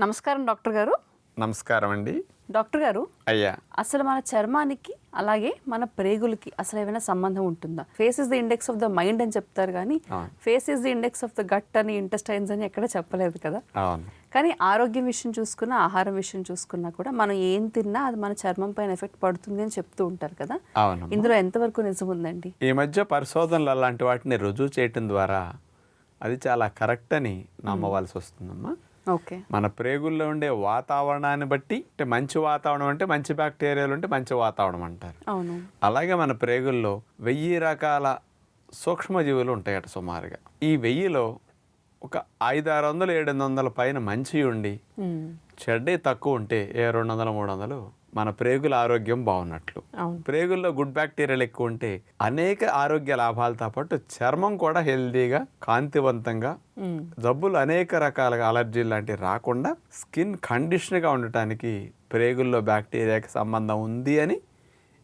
నమస్కారం డాక్టర్ గారు. నమస్కారం అండి. డాక్టర్ గారు అయ్యా. అసలు మన చర్మానికి అలాగే మన ప్రేగులకి అసలు ఏమైనా సంబంధం ఉంటుందా? Face is the index of the mind అని చెప్తారు కానీ. Face is the index of the gut అని ఇంటెస్టైన్స్ అని ఎక్కడ చెప్పలేదు కదా? కానీ ఆరోగ్యం విషయం చూసుకున్నా ఆహారం విషయం చూసుకున్నా కూడా మనం ఏం తిన్నా అది మన చర్మం పైన ఎఫెక్ట్ పడుతుంది అని చెప్తూ ఉంటారు కదా? ఇందులో ఎంతవరకు నిజం ఉందండి? ఈ మధ్య పరిశోధనలు అలాంటి వాటిని రుజువు చేయటం ద్వారా అది చాలా కరెక్ట్ అని నమ్మవలసి వస్తుందమ్మా. మన ప్రేగుల్లో ఉండే వాతావరణాన్ని బట్టి అంటే మంచి వాతావరణం అంటే మంచి బ్యాక్టీరియాలు ఉంటే మంచి వాతావరణం అంటారు. అవును. అలాగే మన ప్రేగుల్లో వెయ్యి రకాల సూక్ష్మజీవులు ఉంటాయట సుమారుగా. ఈ వెయ్యిలో ఒక ఐదు ఆరు వందలు ఏడు వందల పైన మంచి ఉండి చెడ్డే తక్కువ ఉంటే ఏ రెండు వందలు మూడు వందలు మన ప్రేగుల ఆరోగ్యం బాగున్నట్లు. ప్రేగుల్లో గుడ్ బ్యాక్టీరియాలు ఎక్కువ ఉంటే అనేక ఆరోగ్య లాభాలతో పాటు చర్మం కూడా హెల్దీగా కాంతివంతంగా జబ్బులు అనేక రకాలుగా అలర్జీలు లాంటివి రాకుండా స్కిన్ కండిషన్గా ఉండటానికి ప్రేగుల్లో బ్యాక్టీరియాకి సంబంధం ఉంది అని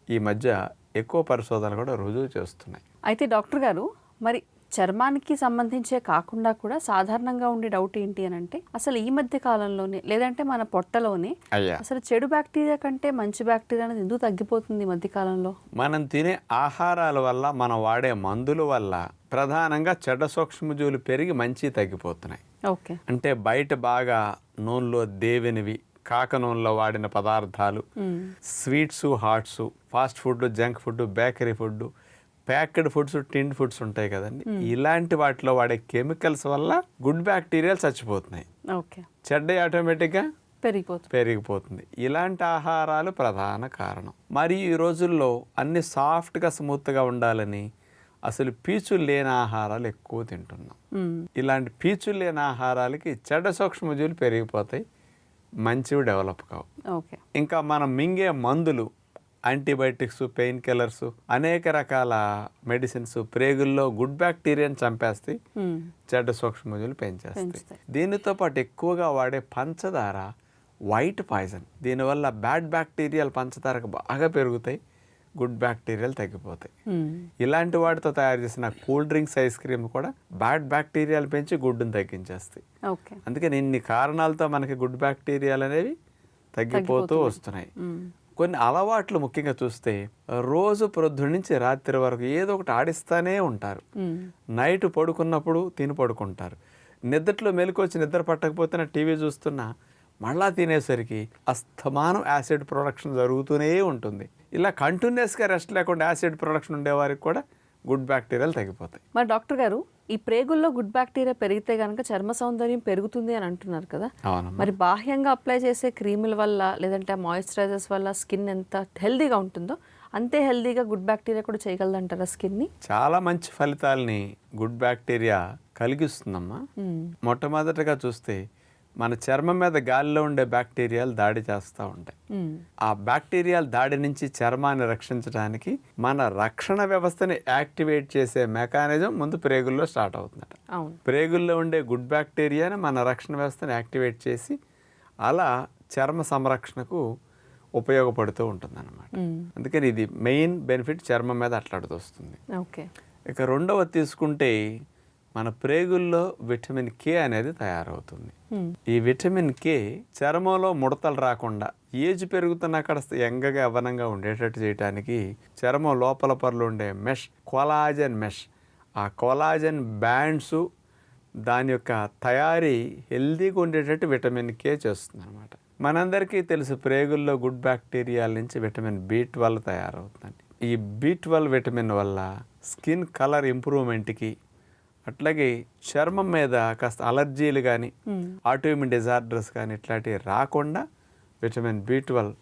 ఈ మధ్య ఎక్కువ పరిశోధనలు కూడా రుజువు చేస్తున్నాయి. అయితే డాక్టర్ గారు మరి చర్మానికి సంబంధించే కాకుండా కూడా సాధారణంగా ఉండే డౌట్ ఏంటి అని అంటే అసలు ఈ మధ్య కాలంలోనే లేదంటే మన పొట్టలోనే అసలు చెడు బ్యాక్టీరియా కంటే మంచి బ్యాక్టీరియా అనేది ఎందుకు తగ్గిపోతుంది ఈ మధ్య కాలంలో? మనం తినే ఆహారాల వల్ల మనం వాడే మందుల వల్ల ప్రధానంగా చెడ్డ సూక్ష్మజీవులు పెరిగి మంచి తగ్గిపోతున్నాయి. ఓకే. అంటే బయట బాగా నూనెలో దేవినవి కాక నూనెలో వాడిన పదార్థాలు. Sweets hots fast food junk food bakery food packed foods tinned foods ఉంటాయి కదండి. ఇలాంటి వాటిలో వాడే కెమికల్స్ వల్ల గుడ్ బ్యాక్టీరియాలు చచ్చిపోతున్నాయి. ఓకే. చెడ్డ ఆటోమేటిక్గా పెరిగిపోతుంది. పెరిగిపోతుంది. ఇలాంటి ఆహారాలు ప్రధాన కారణం. మరి ఈ రోజుల్లో అన్ని సాఫ్ట్గా స్మూత్గా ఉండాలని అసలు పీచులు లేని ఆహారాలు ఎక్కువ తింటున్నాం. మ్మ్. ఇలాంటి పీచులు లేని ఆహారాలకి చెడ్డ సూక్ష్మజీవులు పెరిగిపోతాయి. మంచివి డెవలప్ కావు. ఓకే. ఇంకా మనం మింగే మందులు యాంటీబయాటిక్స్ పెయిన్ కిల్లర్స్ అనేక రకాల మెడిసిన్స్ ప్రేగుల్లో గుడ్ బ్యాక్టీరియాని చంపేస్తాయి. చెడ్డ సూక్ష్మజీవులు పెంచేస్తాయి. దీనితో పాటు ఎక్కువగా వాడే పంచదార వైట్ పాయిజన్ దీనివల్ల బ్యాడ్ బ్యాక్టీరియాలు పంచదారకు బాగా పెరుగుతాయి గుడ్ బ్యాక్టీరియాలు తగ్గిపోతాయి. ఇలాంటి వాటితో తయారు చేసిన కూల్ డ్రింక్స్ ఐస్ క్రీమ్ కూడా బ్యాడ్ బ్యాక్టీరియాలు పెంచి గుడ్డును తగ్గించేస్తాయి అందుకని ఇన్ని కారణాలతో మనకి గుడ్ బ్యాక్టీరియాలు అనేవి తగ్గిపోతూ వస్తున్నాయి. కొన్ని అలవాట్లు ముఖ్యంగా చూస్తే రోజు ప్రొద్దున నుంచి రాత్రి వరకు ఏదో ఒకటి ఆడిస్తానే ఉంటారు. నైట్ పడుకున్నప్పుడు తిని పడుకుంటారు. నిద్రలో మెలకు నిద్ర పట్టకపోతే టీవీ చూస్తున్నా మళ్ళా తినేసరికి అస్తమానం యాసిడ్ ప్రొడక్షన్ జరుగుతూనే ఉంటుంది. ఇలా కంటిన్యూస్గా రెస్ట్ లేకుండా యాసిడ్ ప్రొడక్షన్ ఉండేవారికి కూడా గుడ్ బ్యాక్టీరియాలు తగ్గిపోతాయి మరి డాక్టర్ గారు ఈ ప్రేగుల్లో గుడ్ బ్యాక్టీరియా పెరిగితే కనుక చర్మ సౌందర్యం పెరుగుతుంది అని అంటున్నారు కదా. మరి బాహ్యంగా అప్లై చేసే క్రీముల వల్ల లేదంటే మాయిశ్చరైజర్స్ వల్ల స్కిన్ ఎంత హెల్దీగా ఉంటుందో అంతే హెల్దీగా గుడ్ బ్యాక్టీరియా కూడా చేయగలదంటారా స్కిన్ని? చాలా మంచి ఫలితాలని గుడ్ బ్యాక్టీరియా కలిగిస్తుందమ్మా. మొట్టమొదటగా చూస్తే మన చర్మం మీద గాలిలో ఉండే బ్యాక్టీరియాలు దాడి చేస్తూ ఉంటాయి. ఆ బ్యాక్టీరియాల దాడి నుంచి చర్మాన్ని రక్షించడానికి మన రక్షణ వ్యవస్థని యాక్టివేట్ చేసే మెకానిజం ముందు ప్రేగుల్లో స్టార్ట్ అవుతుందట. ప్రేగుల్లో ఉండే గుడ్ బ్యాక్టీరియాని మన రక్షణ వ్యవస్థని యాక్టివేట్ చేసి అలా చర్మ సంరక్షణకు ఉపయోగపడుతూ ఉంటుందన్నమాట. మ్మ్. అందుకని ఇది మెయిన్ బెనిఫిట్ చర్మం మీద అట్లాడుతూ వస్తుంది. ఓకే. ఇక రెండవ తీసుకుంటే మన ప్రేగుల్లో విటమిన్ కే అనేది తయారవుతుంది. ఈ విటమిన్ కే చర్మంలో ముడతలు రాకుండా ఏజ్ పెరుగుతున్న అక్కడ యంగగా యవ్వనంగా ఉండేటట్టు చేయడానికి చర్మం లోపల పొరలు ఉండే మెష్ కొలాజన్ మెష్. ఆ కొలాజన్ బ్యాండ్స్ దాని యొక్క తయారీ హెల్దీగా ఉండేటట్టు విటమిన్ కే చేస్తుంది అనమాట మనందరికీ తెలుసు ప్రేగుల్లో గుడ్ బ్యాక్టీరియాల నుంచి విటమిన్ బి ట్వెల్వ్ తయారవుతుందండి. ఈ బి ట్వెల్వ్ విటమిన్ వల్ల స్కిన్ కలర్ ఇంప్రూవ్మెంట్కి అట్లాగే చర్మం మీద కాస్త అలర్జీలు కానీ ఆటోఇమ్యూన్ డిజార్డర్స్ కానీ ఇట్లాంటివి రాకుండా విటమిన్ బి ట్వెల్వ్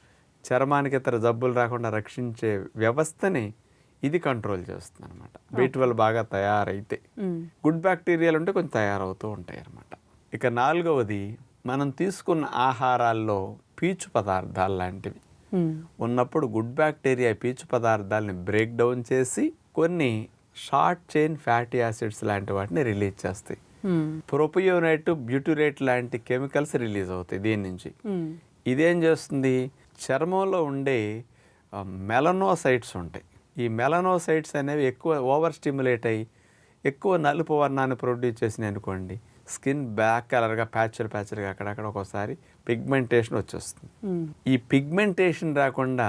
చర్మానికి ఇతర జబ్బులు రాకుండా రక్షించే వ్యవస్థని ఇది కంట్రోల్ చేస్తుంది అనమాట బి ట్వెల్వ్ బాగా తయారైతే. గుడ్ బ్యాక్టీరియాలు ఉంటే కొంచెం తయారవుతూ ఉంటాయి అన్నమాట ఇక నాలుగవది మనం తీసుకున్న ఆహారాల్లో పీచు పదార్థాలు లాంటివి. ఉన్నప్పుడు గుడ్ బ్యాక్టీరియా పీచు పదార్థాలని బ్రేక్ డౌన్ చేసి కొన్ని షార్ట్ చైన్ ఫ్యాటీ యాసిడ్స్ లాంటి వాటిని రిలీజ్ చేస్తాయి మ్మ్. ప్రొపియోనైట్ బ్యూటురేట్ లాంటి కెమికల్స్ రిలీజ్ అవుతాయి దీని నుంచి మ్మ్. ఇదేం చేస్తుంది చర్మంలో ఉండే మెలనోసైట్స్ ఉంటాయి ఈ మెలనోసైట్స్ అనేవి ఎక్కువ ఓవర్ స్టిమ్యులేట్ అయ్యి ఎక్కువ నలుపు వర్ణాన్ని ప్రొడ్యూస్ చేసినాయి అనుకోండి స్కిన్ బ్లాక్ కలర్గా ప్యాచులు ప్యాచులుగా అక్కడక్కడ ఒక్కోసారి పిగ్మెంటేషన్ వచ్చేస్తుంది మ్మ్. ఈ పిగ్మెంటేషన్ రాకుండా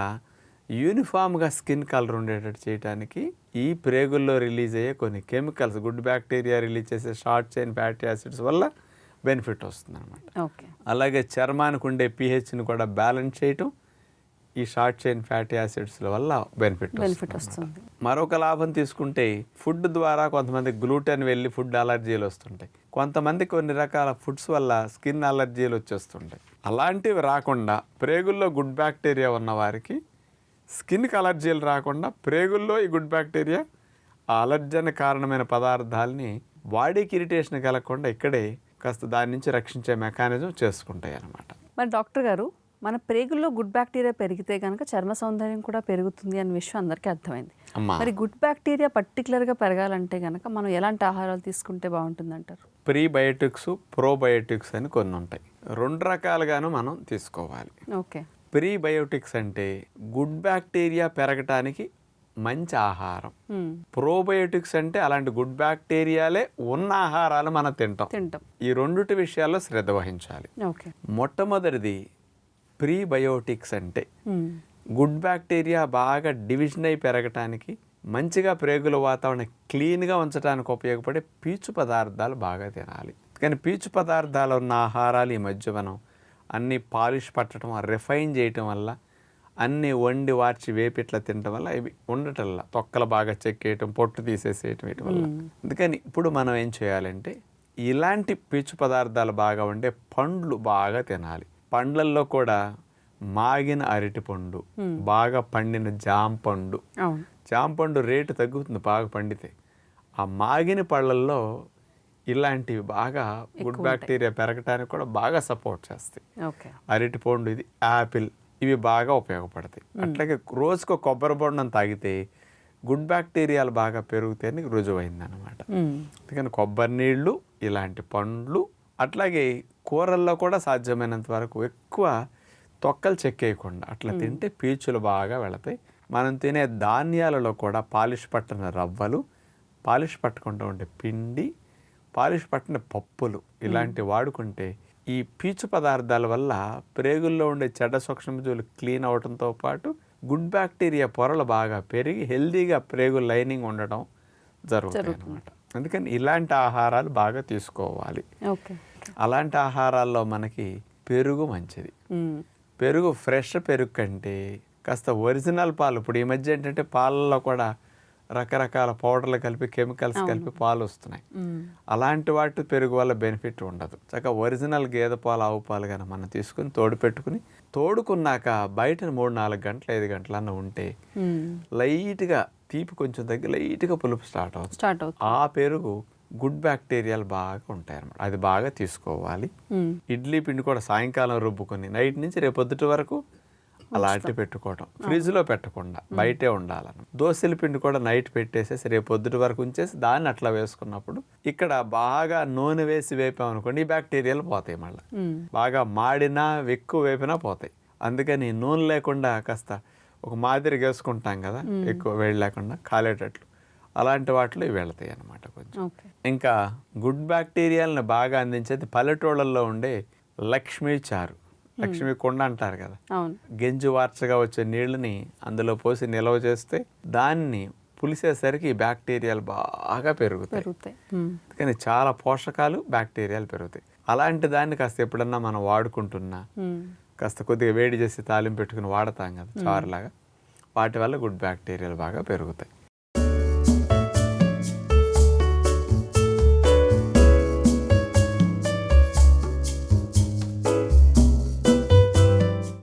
యూనిఫామ్గా స్కిన్ కలర్ ఉండేటట్టు చేయడానికి ఈ ప్రేగుల్లో రిలీజ్ అయ్యే కొన్ని కెమికల్స్ గుడ్ బ్యాక్టీరియా రిలీజ్ చేసే షార్ట్ చైన్ ఫ్యాటీ యాసిడ్స్ వల్ల బెనిఫిట్ వస్తుంది అనమాట ఓకే. అలాగే చర్మానికి ఉండే pH ని కూడా బ్యాలెన్స్ చేయటం ఈ షార్ట్ చైన్ ఫ్యాటీ యాసిడ్స్ల వల్ల బెనిఫిట్ బెనిఫిట్ వస్తుంది. మరొక లాభం తీసుకుంటే ఫుడ్ ద్వారా కొంతమంది గ్లూటెన్ వెళ్ళి ఫుడ్ అలర్జీలు వస్తుంటాయి. కొంతమంది కొన్ని రకాల ఫుడ్స్ వల్ల స్కిన్ అలర్జీలు వచ్చేస్తుంటాయి. అలాంటివి రాకుండా ప్రేగుల్లో గుడ్ బ్యాక్టీరియా ఉన్న వారికి స్కిన్కి అలర్జీలు రాకుండా ప్రేగుల్లో ఈ గుడ్ బ్యాక్టీరియా ఆ అలర్జన్ కారణమైన పదార్థాలని బాడీకి ఇరిటేషన్ కలగకుండా ఇక్కడే కాస్త దాని నుంచి రక్షించే మెకానిజం చేసుకుంటాయి అన్నమాట మరి డాక్టర్ గారు మన ప్రేగుల్లో గుడ్ బ్యాక్టీరియా పెరిగితే కనుక చర్మ సౌందర్యం కూడా పెరుగుతుంది అనే విషయం అందరికీ అర్థమైంది. మరి గుడ్ బ్యాక్టీరియా పర్టికులర్గా పెరగాలంటే కనుక మనం ఎలాంటి ఆహారాలు తీసుకుంటే బాగుంటుంది అంటారు ప్రీబయోటిక్స్ ప్రోబయోటిక్స్ అని కొన్ని ఉంటాయి. రెండు రకాలుగాను మనం తీసుకోవాలి. ఓకే. ప్రీబయోటిక్స్ అంటే గుడ్ బ్యాక్టీరియా పెరగటానికి మంచి ఆహారం. ప్రోబయోటిక్స్ అంటే అలాంటి గుడ్ బ్యాక్టీరియాలే ఉన్న ఆహారాలు మనం తింటాం. తింటాం. ఈ రెండుటి విషయాల్లో శ్రద్ధ వహించాలి. ఓకే. మొట్టమొదటిది ప్రీబయోటిక్స్ అంటే. గుడ్ బ్యాక్టీరియా బాగా డివిజన్ అయి పెరగటానికి మంచిగా ప్రేగుల వాతావరణం క్లీన్గా ఉంచడానికి ఉపయోగపడే పీచు పదార్థాలు బాగా తినాలి. కానీ పీచు పదార్థాలు ఉన్న ఆహారాలు ఈ మధ్య మనం అన్ని పాలిష్ పట్టడం రిఫైన్ చేయటం వల్ల అన్ని వండి వార్చి వేపి ఇట్లా తినటం వల్ల ఇవి ఉండటం వల్ల తొక్కలు బాగా చెక్కేయటం పొట్టు తీసేసేయటం వీటి వల్ల. అందుకని ఇప్పుడు మనం ఏం చేయాలంటే ఇలాంటి పీచు పదార్థాలు బాగా ఉండే పండ్లు బాగా తినాలి. పండ్లల్లో కూడా మాగిన అరటిపండు బాగా పండిన జామ పండు. అవును. జామ పండు రేటు తగ్గుతుంది బాగా పండితే. ఆ మాగిన పళ్ళల్లో ఇలాంటివి బాగా గుడ్ బ్యాక్టీరియా పెరగటానికి కూడా బాగా సపోర్ట్ చేస్తాయి. ఓకే. అరటిపండు ఇది యాపిల్ ఇవి బాగా ఉపయోగపడతాయి. అట్లాగే రోజుకో కొబ్బరి బొండం తాగితే గుడ్ బ్యాక్టీరియాలు బాగా పెరుగుతాయని రుజువైంది అనమాట. అందుకని కొబ్బరి నీళ్ళు ఇలాంటి పండ్లు అట్లాగే కూరల్లో కూడా సాధ్యమైనంత వరకు ఎక్కువ తొక్కలు చెక్కేయకుండా అట్లా తింటే పీచులు బాగా వెళతాయి. మనం తినే ధాన్యాలలో కూడా పాలిష్ పట్టిన రవ్వలు పాలిష్ పట్టకుండా ఉండే పిండి పాలిష్ పట్టిన పప్పులు ఇలాంటివి వాడుకుంటే ఈ పీచు పదార్థాల వల్ల ప్రేగుల్లో ఉండే చెడ్డ సూక్ష్మజీవులు క్లీన్ అవడంతో పాటు గుడ్ బ్యాక్టీరియా పొరలు బాగా పెరిగి హెల్దీగా ప్రేగు లైనింగ్ ఉండడం జరుగుతాయి అన్నమాట. అందుకని ఇలాంటి ఆహారాలు బాగా తీసుకోవాలి. ఓకే అలాంటి ఆహారాల్లో మనకి పెరుగు మంచిది. పెరుగు ఫ్రెష్ పెరుగు కంటే కాస్త ఒరిజినల్ పాలు. ఇప్పుడు ఈ మధ్య ఏంటంటే పాలల్లో కూడా రకరకాల పౌడర్లు కలిపి కెమికల్స్ కలిపి పాలు వస్తున్నాయి. అలాంటి వాటి పెరుగు వల్ల బెనిఫిట్ ఉండదు. చక్కగా ఒరిజినల్ గేదె పాలు ఆవు పాలు కానీ మనం తీసుకుని తోడు పెట్టుకుని తోడుకున్నాక బయట మూడు నాలుగు గంటలు ఐదు గంటలన్న ఉంటే. లైట్గా తీపి కొంచెం తగ్గి లైట్గా పులుపు స్టార్ట్ అవుతుంది. స్టార్ట్ అవుతుంది. ఆ పెరుగు గుడ్ బ్యాక్టీరియాలు బాగా ఉంటాయి అన్నమాట అది బాగా తీసుకోవాలి. ఇడ్లీ పిండి కూడా సాయంకాలం రుబ్బుకొని నైట్ నుంచి రేపు పొద్దుటి వరకు అలా అట్టి పెట్టుకోవటం. ఫ్రిడ్జ్లో పెట్టకుండా బయటే ఉండాలని దోశల పిండి కూడా నైట్ పెట్టేసేసి రేపు పొద్దుటి వరకు ఉంచేసి దాన్ని అట్లా వేసుకున్నప్పుడు ఇక్కడ బాగా నూనె వేసి వేపామనుకోండి ఈ బ్యాక్టీరియాలు పోతాయి మళ్ళీ. బాగా మాడినా ఎక్కువ వేపినా పోతాయి. అందుకని నూనె లేకుండా కాస్త ఒక మాదిరిగా వేసుకుంటాం కదా ఎక్కువ వేడి లేకుండా కాలేటట్లు. అలాంటి వాటిలో ఇవి వెళతాయి అన్నమాట కొంచెం. ఇంకా గుడ్ బ్యాక్టీరియాలను బాగా అందించేది పల్లెటూళ్ళల్లో ఉండే లక్ష్మీ చారు. లక్ష్మీ కొండ అంటారు కదా. గెంజు వార్చగా వచ్చే నీళ్ళని అందులో పోసి నిల్వ చేస్తే దాన్ని పులిసేసరికి బ్యాక్టీరియాలు బాగా పెరుగుతాయి. కానీ చాలా పోషకాలు బ్యాక్టీరియాలు పెరుగుతాయి. అలాంటి దాన్ని కాస్త ఎప్పుడన్నా మనం వాడుకుంటున్నా. కాస్త కొద్దిగా వేడి చేసి తాలింపు పెట్టుకుని వాడతాం కదా చారులాగా వాటి వల్ల గుడ్ బ్యాక్టీరియాలు బాగా పెరుగుతాయి.